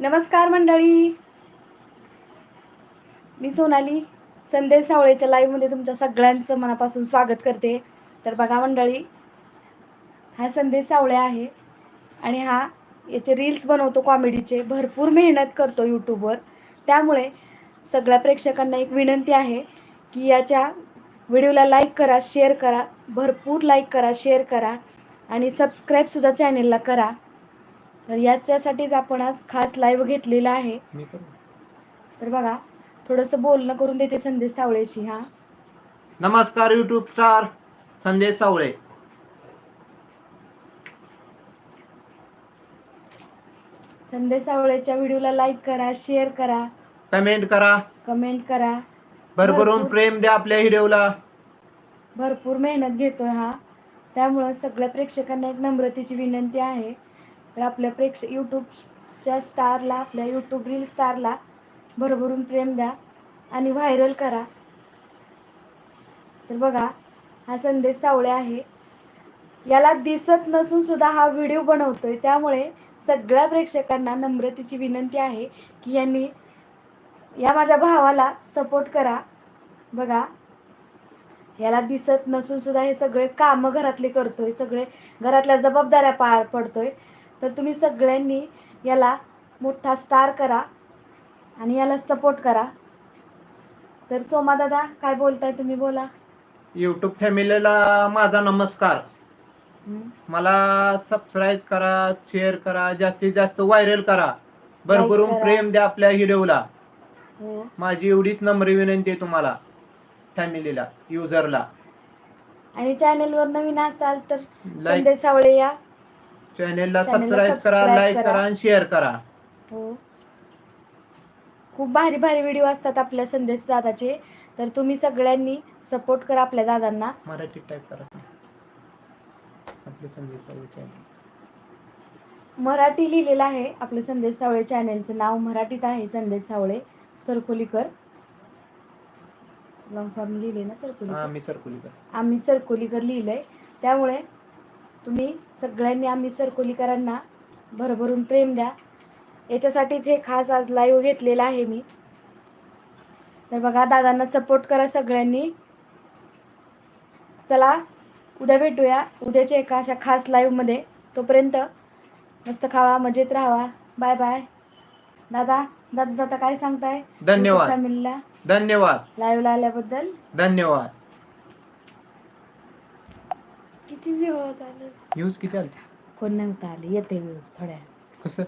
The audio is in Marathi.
नमस्कार मंडळी. मी सोनाली संदेश सावळेच्या लाईव्हमध्ये तुमच्या सगळ्यांचं मनापासून स्वागत करते. तर बघा मंडळी हा संदेश सावळे आहे आणि हा याचे रील्स बनवतो कॉमेडीचे भरपूर मेहनत करतो यूट्यूबवर त्यामुळे सगळ्या प्रेक्षकांना एक विनंती आहे की याच्या व्हिडिओला लाईक करा शेअर करा भरपूर लाईक करा शेअर करा आणि सबस्क्राईबसुद्धा चॅनेलला करा. तर याच्यासाठीच आपण आज खास लाईव्ह घेतलेला आहे. तर बघा थोडंसं बोलणं करून देते संदेश सावळेशी हा. नमस्कार युट्यूब स्टार संदेश सावळे. संदेश सावळेच्या व्हिडिओला लाईक करा शेअर करा. कमेंट करा. कमेंट करा. भरभरून भरपूर. प्रेम द्या आपल्या व्हिडिओला भरपूर मेहनत घेतोय हा. त्यामुळं सगळ्या प्रेक्षकांना एक नम्रतेची विनंती आहे. आपल्या प्रेक्ष यूट्यूबच्या स्टारला आपल्या यूट्यूब रील स्टारला भरभरून प्रेम द्या आणि व्हायरल करा. तर बघा हा संदेश सावळे आहे. याला दिसत नसून सुद्धा हा व्हिडिओ बनवतोय. त्यामुळे सगळ्या प्रेक्षकांना नम्रतेची विनंती आहे की यांनी या माझ्या भावाला सपोर्ट करा. बघा याला दिसत नसून सुद्धा हे सगळे कामं घरातले करतोय. सगळे घरातल्या जबाबदाऱ्या पार पडतोय. तर तुम्ही सगळ्यांनी याला मोठा स्टार करा आणि याला सपोर्ट करा. तर सोमा दादा काय बोलताय तुम्ही? बोला. युट्यूब फॅमिलीला माझा नमस्कार? मला सबस्क्राईब करा शेअर करा जास्तीत जास्त व्हायरल करा. भरभरून. प्रेम द्या आपल्या व्हिडिओला हो. माझी एवढीच नम्र विनंती आहे तुम्हाला फॅमिलीला युजरला आणि चॅनेलवर नवीन असाल तर संदेश सावळे या. चॅनेलला सबस्क्राईब करा लाईक करा. आणि शेअर करा. हो. खूप भारी भारी व्हिडिओ असतात आपल्या संदेश दादाचे. तर तुम्ही सगळ्यांनी सपोर्ट करा आपल्या दादांना. मराठीत टाईप करा आपले संदेश सावळे channel. मराठी लिहिलेलं आहे आपलं संदेश सावळे चॅनेलचं नाव. मराठीत आहे संदेश सावळे. सरकोलीकर. लॉंग फॉर्म लिहिले ना सरकोलीकर? मी सरकुलीकर. आम्ही सरकोलीकर लिहिलंय. त्यामुळे तुम्ही सगळ्यांनी आम्ही सरकोलीकरांना भरभरून प्रेम द्या. याच्यासाठीच हे खास आज लाईव्ह घेतलेलं आहे मी. तर बघा दादांना सपोर्ट करा सगळ्यांनी. चला उद्या भेटूया. उद्याच्या एका अशा खास लाईव्हमध्ये तोपर्यंत मस्त खावा मजेत राहावा. बाय बाय दादा दादा दादा काय सांगताय? धन्यवाद. धन्यवाद. लाईव्हला आल्याबद्दल. धन्यवाद. किती व्ह्यू आले? न्यूज किती आली कोण नव्हतं आले? येते व्ह्यूज थोड्या कसं?